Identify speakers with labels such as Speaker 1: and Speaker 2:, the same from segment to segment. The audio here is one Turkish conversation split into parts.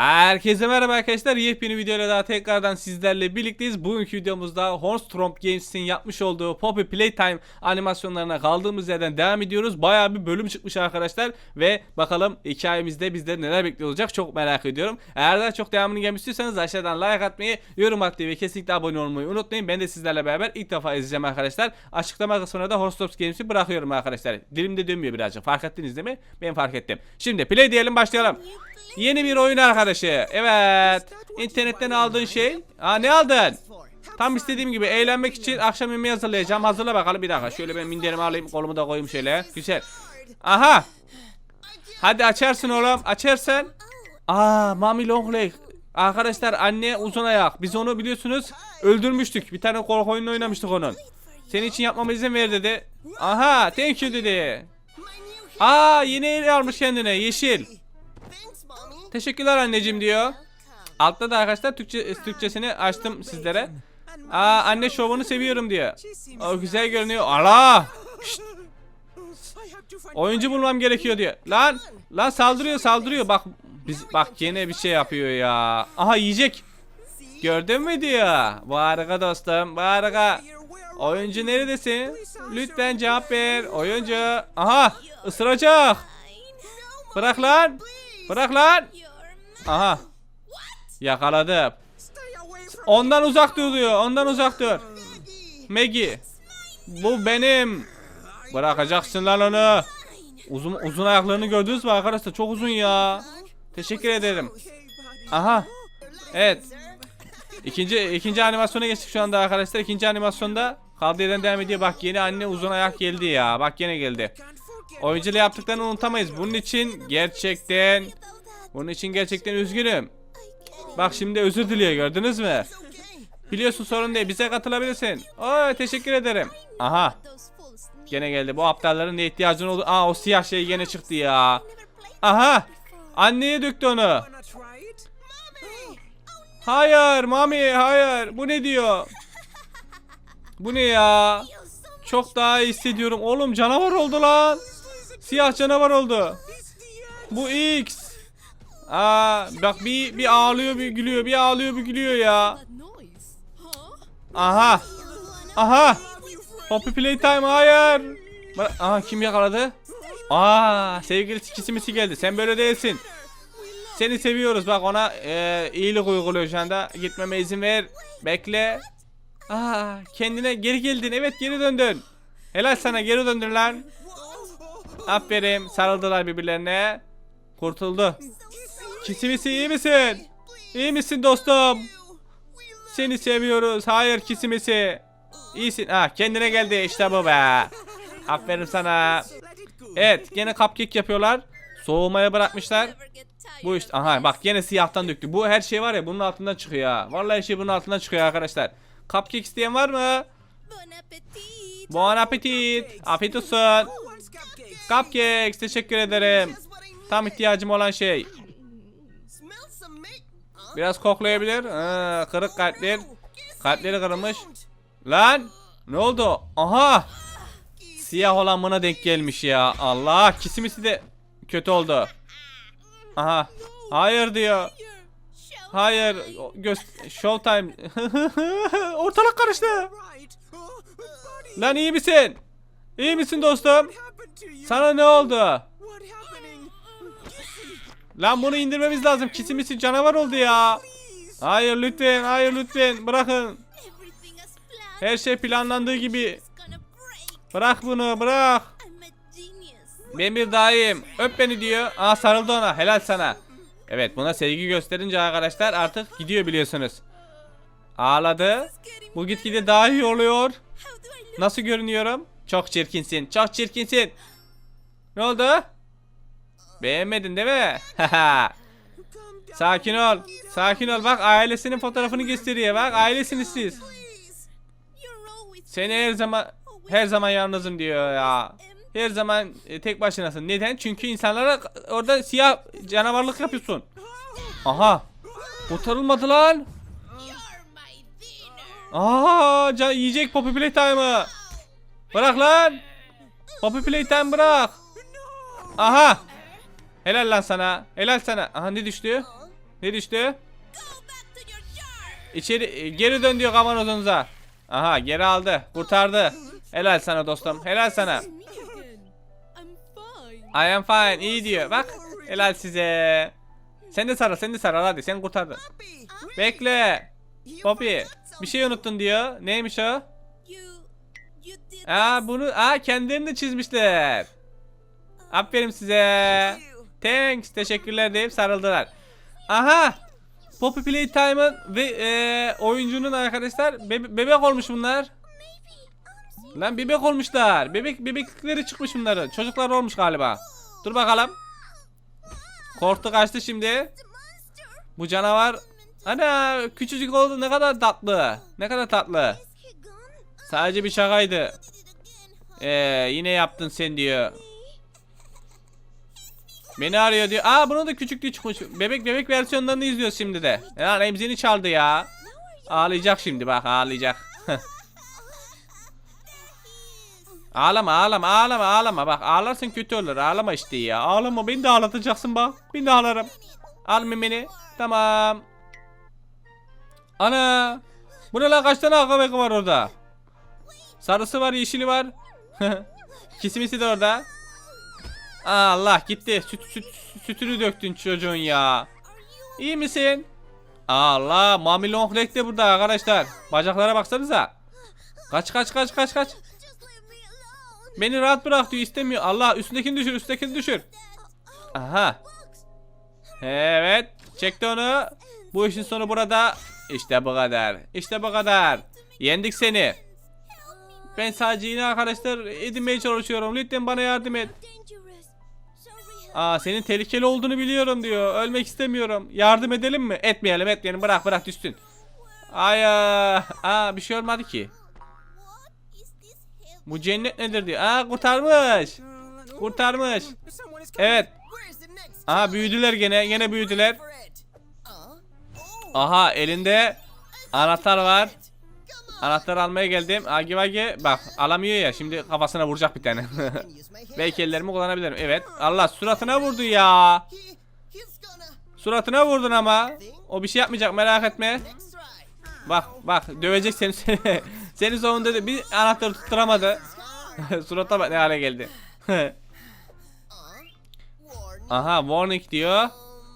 Speaker 1: Herkese merhaba arkadaşlar. Yepyeni videoyla daha tekrardan sizlerle birlikteyiz. Bugünkü videomuzda Hornstromp Games'in yapmış olduğu Poppy Playtime animasyonlarına kaldığımız yerden devam ediyoruz. Bayağı bir bölüm çıkmış arkadaşlar. Ve bakalım hikayemizde bizde neler bekliyor olacak çok merak ediyorum. Eğer daha çok devamını gelmek istiyorsanız aşağıdan like atmayı, yorum atmayı ve kesinlikle abone olmayı unutmayın. Ben de sizlerle beraber ilk defa izleyeceğim arkadaşlar. Açıklama kısmına da Hornstromp Games'i bırakıyorum arkadaşlar. Dilimde dönmüyor birazcık. Fark ettiniz değil mi? Ben fark ettim. Şimdi play diyelim başlayalım. Yeni bir oyun arkadaşı. Evet. İnternetten aldığın şey. Aa ne aldın? Tam istediğim gibi eğlenmek için akşam yemeği hazırlayacağım. Hazırla bakalım bir dakika. Şöyle ben minderimi alayım kolumu da koyayım şöyle. Güzel. Aha. Hadi açarsın oğlum. Açarsın. Aa Mami Long Leg. Arkadaşlar anne uzun ayak. Biz onu biliyorsunuz öldürmüştük. Bir tane korku oyununu oynamıştık onun. Senin için yapmama izin ver dedi. Aha thank you dedi. Aa yeni el almış kendine yeşil. Teşekkürler anneciğim diyor. Altta da arkadaşlar Türkçe Türkçesini açtım sizlere. Aa anne şovunu seviyorum diyor. O güzel görünüyor. Şşt, oyuncu bulmam gerekiyor diyor. Lan lan saldırıyor saldırıyor. Bak biz bak yine bir şey yapıyor ya. Aha yiyecek. Gördün mü diyor. Bu harika dostum. Bu harika. Oyuncu neredesin? Lütfen cevap ver. Oyuncu. Aha ısıracak. Bırak lan. Bırak lan. Aha. Yakaladım. Ondan uzak dur diyor. Ondan uzak dur. Maggie. Bu benim. Bırakacaksın lan onu. Uzun uzun ayaklarını gördünüz mü arkadaşlar? Çok uzun ya. Teşekkür ederim. Aha. Evet. İkinci ikinci animasyona geçtik şu anda arkadaşlar. İkinci animasyonda kaldığı yerden devam ediyor. Bak yeni anne uzun ayak geldi ya. Bak yine geldi. Oyuncuyla yaptıklarını unutamayız. Bunun için gerçekten bunun için gerçekten üzgünüm. Bak şimdi özür diliyor gördünüz mü? Biliyorsun sorun değil. Bize katılabilirsin. Oo teşekkür ederim. Aha. Gene geldi. Bu aptalların ne ihtiyacın oldu? Aa o siyah şey gene çıktı ya. Aha. Anneye döktü onu. Hayır mami hayır. Bu ne diyor? Bu ne ya? Çok daha iyi hissediyorum. Oğlum canavar oldu lan. Siyah canavar oldu. Bu X. Aa bak bir bir ağlıyor bir gülüyor. Bir ağlıyor bir gülüyor ya. Aha. Aha. Poppy Playtime hayır. Aha kim yakaladı? Aa sevgili kisimisi geldi. Sen böyle değilsin. Seni seviyoruz bak ona e, iyilik uyguluyor şu anda. Gitmeme izin ver. Bekle. Aa kendine geri geldin. Evet geri döndün. Helal sana geri döndün lan. Aferin sarıldılar birbirlerine. Kurtuldu. Kisimisi iyi misin? İyi misin dostum? Seni seviyoruz. Hayır kisimisi. İyisin. Ah kendine geldi işte bu be. Aferin sana. Evet gene cupcake yapıyorlar. Soğumaya bırakmışlar. Bu işte aha bak gene siyahtan döktü. Bu her şey var ya bunun altından çıkıyor ha. Vallahi her şey bunun altından çıkıyor arkadaşlar. Cupcake isteyen var mı?
Speaker 2: Bon appetit.
Speaker 1: Bon appetit. Afiyet olsun. Cupcakes teşekkür ederim. Tam ihtiyacım olan şey. Biraz koklayabilir. Ha, kırık kalpler. Kalpleri kırılmış. Lan ne oldu? Aha. Siyah olan buna denk gelmiş ya. Allah kisimisi de kötü oldu. Aha. Hayır diyor. Hayır. Göz Showtime. Ortalık karıştı. Lan iyi misin? İyi misin dostum? Sana ne oldu? Lan bunu indirmemiz lazım. Kisimisi canavar oldu ya. Hayır lütfen, hayır lütfen. Bırakın. Her şey planlandığı gibi. Bırak bunu, bırak. Ben bir daim. Öp beni diyor. Aa sarıldı ona. Helal sana. Evet buna sevgi gösterince arkadaşlar artık gidiyor biliyorsunuz. Ağladı. Bu gitgide daha iyi oluyor. Nasıl görünüyorum? Çok çirkinsin. Çok çirkinsin. Ne oldu? Beğenmedin değil mi? Sakin ol. Sakin ol. Bak ailesinin fotoğrafını gösteriyor. Bak ailesiniz siz. Seni her zaman her zaman yalnızım diyor ya. Her zaman e, tek başınasın. Neden? Çünkü insanlara orada siyah canavarlık yapıyorsun. Aha. Kurtarılmadı lan. Aha, can yiyecek Poppy Playtime'ı. Bırak lan. Poppy Playtime bırak. Aha. Helal lan sana. Helal sana. Aha ne düştü? Ne düştü? İçeri e, geri dön diyor kavanozunuza. Aha geri aldı. Kurtardı. Helal sana dostum. Helal sana. I am fine. iyi diyor. Bak. Helal size. Sen de sarıl, sen de sarıl hadi. Sen kurtardın. Bekle. Poppy. Bir şey unuttun diyor. Neymiş o? Aa bunu aa kendilerini de çizmişler. Aferin size. Thanks. Teşekkürler deyip sarıldılar. Aha. Poppy Playtime'ın ve e, oyuncunun arkadaşlar bebe- bebek olmuş bunlar. Lan bebek olmuşlar. Bebek bebeklikleri çıkmış bunların. Çocuklar olmuş galiba. Dur bakalım. Korktu kaçtı şimdi. Bu canavar ana küçücük oldu ne kadar tatlı. Ne kadar tatlı. Sadece bir şakaydı. Ee, yine yaptın sen diyor. Beni arıyor diyor. Aa bunun da küçüklüğü çıkmış. Bebek bebek versiyonlarını izliyoruz şimdi de. Ya emzini çaldı ya. Ağlayacak şimdi bak ağlayacak. ağlama ağlama ağlama ağlama bak ağlarsın kötü olur ağlama işte ya ağlama beni de ağlatacaksın bak ben de ağlarım al memeni tamam ana bu ne lan kaç tane akabek var orada sarısı var yeşili var kisimisi de orada Allah gitti süt, süt, sütünü döktün çocuğun ya İyi misin? Allah Mami Long de burada arkadaşlar. Bacaklara baksanıza. Kaç kaç kaç kaç kaç. Beni rahat bırak diyor istemiyor. Allah üstündekini düşür üstündekini düşür. Aha. Evet. Çekti onu. Bu işin sonu burada. İşte bu kadar. İşte bu kadar. Yendik seni. Ben sadece yine arkadaşlar edinmeye çalışıyorum. Lütfen bana yardım et. Aa senin tehlikeli olduğunu biliyorum diyor. Ölmek istemiyorum. Yardım edelim mi? Etmeyelim etmeyelim. Bırak bırak düşsün. Ay aa, bir şey olmadı ki. Bu cennet nedir diyor. Aa kurtarmış. Kurtarmış. Evet. Aha büyüdüler gene. Gene büyüdüler. Aha elinde anahtar var. Anahtar almaya geldim. Agi vagi bak alamıyor ya. Şimdi kafasına vuracak bir tane. Belki ellerimi kullanabilirim. Evet. Allah suratına vurdu ya. Suratına vurdun ama. O bir şey yapmayacak merak etme. Bak bak dövecek seni. seni sonunda da bir anahtarı tutturamadı. Surata bak ne hale geldi. Aha warning diyor.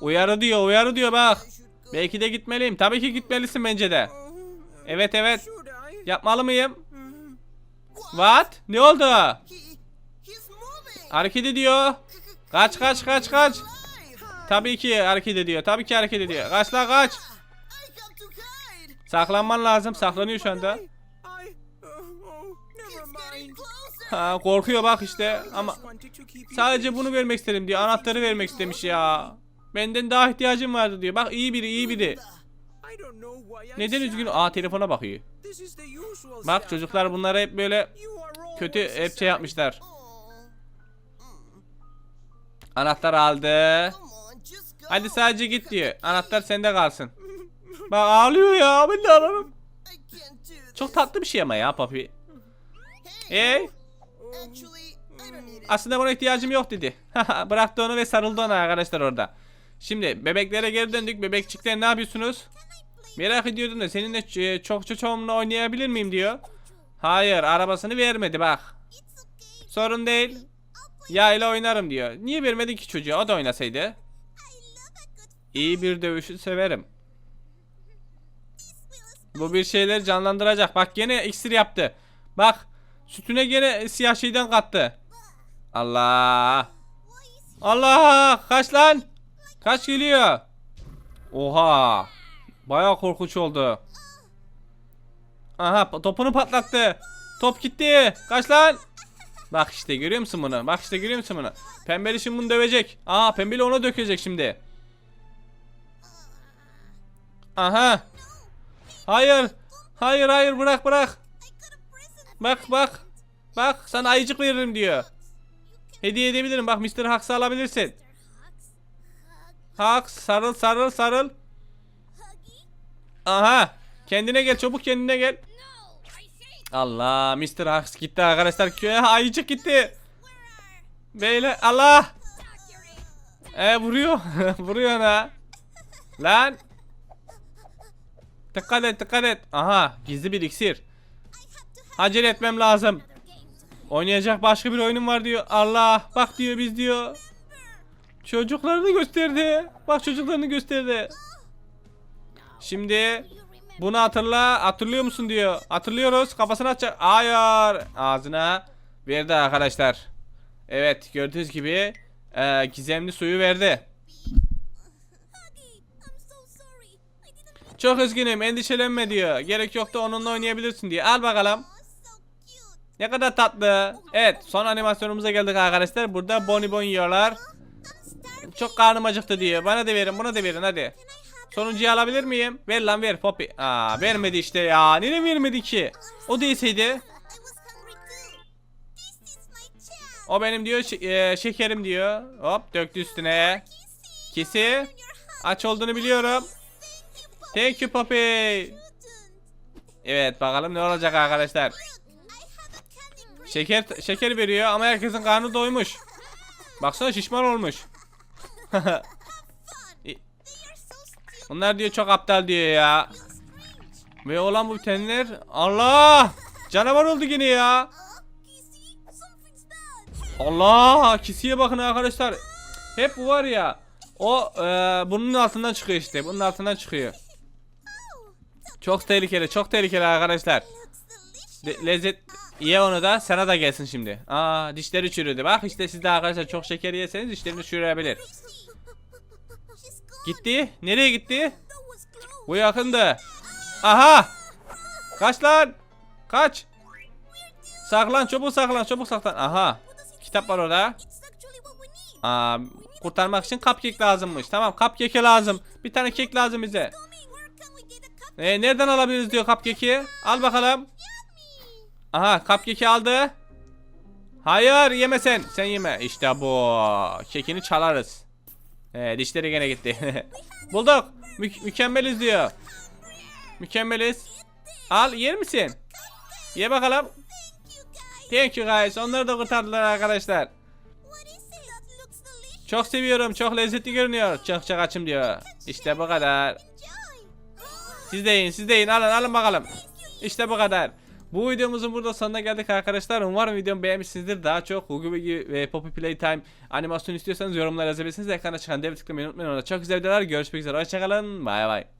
Speaker 1: Uyarı diyor uyarı diyor bak. Belki de gitmeliyim. Tabii ki gitmelisin bence de. Evet evet. Yapmalı mıyım? What? Ne oldu? Hareket ediyor. Kaç kaç kaç kaç. Tabii ki hareket ediyor. Tabii ki hareket ediyor. Kaç la kaç. Saklanman lazım. Saklanıyor şu anda. Ha, korkuyor bak işte ama sadece bunu vermek istedim diyor. Anahtarı vermek istemiş ya. Benden daha ihtiyacım vardı diyor. Bak iyi biri iyi biri. Neden üzgün? Aa telefona bakıyor. Bak çocuklar bunları hep böyle kötü hep şey yapmışlar. Anahtar aldı. Hadi sadece git diyor. Anahtar sende kalsın. Bak ağlıyor ya. Ben de ağlarım. Çok tatlı bir şey ama ya papi. Hey. Aslında buna ihtiyacım yok dedi. Bıraktı onu ve sarıldı ona arkadaşlar orada. Şimdi bebeklere geri döndük. Bebekçikler ne yapıyorsunuz? Merak ediyordum da seninle e, çok çocuğumla oynayabilir miyim diyor. Hayır arabasını vermedi bak. Sorun değil. Ya ile oynarım diyor. Niye vermedi ki çocuğa o da oynasaydı. İyi bir dövüşü severim. Bu bir şeyleri canlandıracak. Bak gene iksir yaptı. Bak sütüne gene siyah şeyden kattı. Allah. Allah kaç lan. Kaç geliyor. Oha. Bayağı korkunç oldu. Aha topunu patlattı. Top gitti. Kaç lan. Bak işte görüyor musun bunu? Bak işte görüyor musun bunu? Pembeli şimdi bunu dövecek. Aa pembeli ona dökecek şimdi. Aha. Hayır. Hayır hayır bırak bırak. Bak bak. Bak sana ayıcık veririm diyor. Hediye edebilirim. Bak Mr. Hux'ı alabilirsin. Hux sarıl sarıl sarıl. Aha. Kendine gel çabuk kendine gel. Allah Mr. Hux gitti arkadaşlar. Köye ayıcık gitti. Beyler Allah. E vuruyor. vuruyor ona. Lan. Dikkat et dikkat et. Aha gizli bir iksir. Acele etmem lazım. Oynayacak başka bir oyunum var diyor. Allah bak diyor biz diyor. Çocuklarını gösterdi. Bak çocuklarını gösterdi. Şimdi bunu hatırla. Hatırlıyor musun diyor. Hatırlıyoruz. Kafasını açacak. Hayır. Ağzına verdi arkadaşlar. Evet gördüğünüz gibi e, gizemli suyu verdi. Çok üzgünüm endişelenme diyor. Gerek yoktu onunla oynayabilirsin diyor. Al bakalım. Ne kadar tatlı. Evet son animasyonumuza geldik arkadaşlar. Burada bonibon yiyorlar. Çok karnım acıktı diyor. Bana da verin buna da verin hadi. Sonuncuyu alabilir miyim? Ver lan ver Poppy. Aa vermedi işte ya. Neden vermedi ki? O değilseydi. O benim diyor e, şekerim diyor. Hop döktü üstüne. Kisi. Aç olduğunu biliyorum.
Speaker 2: Thank you,
Speaker 1: Poppy. Evet bakalım ne olacak arkadaşlar. Şeker şeker veriyor ama herkesin karnı doymuş. Baksana şişman olmuş. Bunlar diyor çok aptal diyor ya. Ve olan bu tenler Allah! Canavar oldu yine ya. Allah! Kisiye bakın arkadaşlar. Hep bu var ya. O e, bunun altından çıkıyor işte. Bunun altından çıkıyor. Çok tehlikeli, çok tehlikeli arkadaşlar. De- lezzet ye onu da sana da gelsin şimdi. Aa dişleri çürüdü. Bak işte siz de arkadaşlar çok şeker yeseniz dişleriniz çürüyebilir. Gitti. Nereye gitti? Bu yakındı. Aha! Kaç lan? Kaç? Saklan çabuk saklan çabuk saklan. Aha. Kitap var orada. Aa, kurtarmak için cupcake lazımmış. Tamam cupcake lazım. Bir tane kek lazım bize. Ee, nereden alabiliriz diyor cupcake'i. Al bakalım. Aha cupcake'i aldı. Hayır yeme sen. Sen yeme. İşte bu. Kekini çalarız. Ee, dişleri gene gitti. Bulduk. Mü- mükemmeliz diyor. Mükemmeliz. Al yer misin? Ye bakalım.
Speaker 2: Thank you, guys.
Speaker 1: Onları da kurtardılar arkadaşlar. Çok seviyorum. Çok lezzetli görünüyor. Çok çok açım diyor. İşte bu kadar. Siz de yiyin. Siz de yiyin. Alın alın bakalım. İşte bu kadar. Bu videomuzun burada sonuna geldik arkadaşlar. Umarım videomu beğenmişsinizdir. Daha çok Hugo Bugi ve Poppy Playtime animasyon istiyorsanız yorumlara yazabilirsiniz. Ekrana çıkan dev tıklamayı unutmayın. Orada çok güzel videolar. Görüşmek üzere. Hoşçakalın. Bay bay.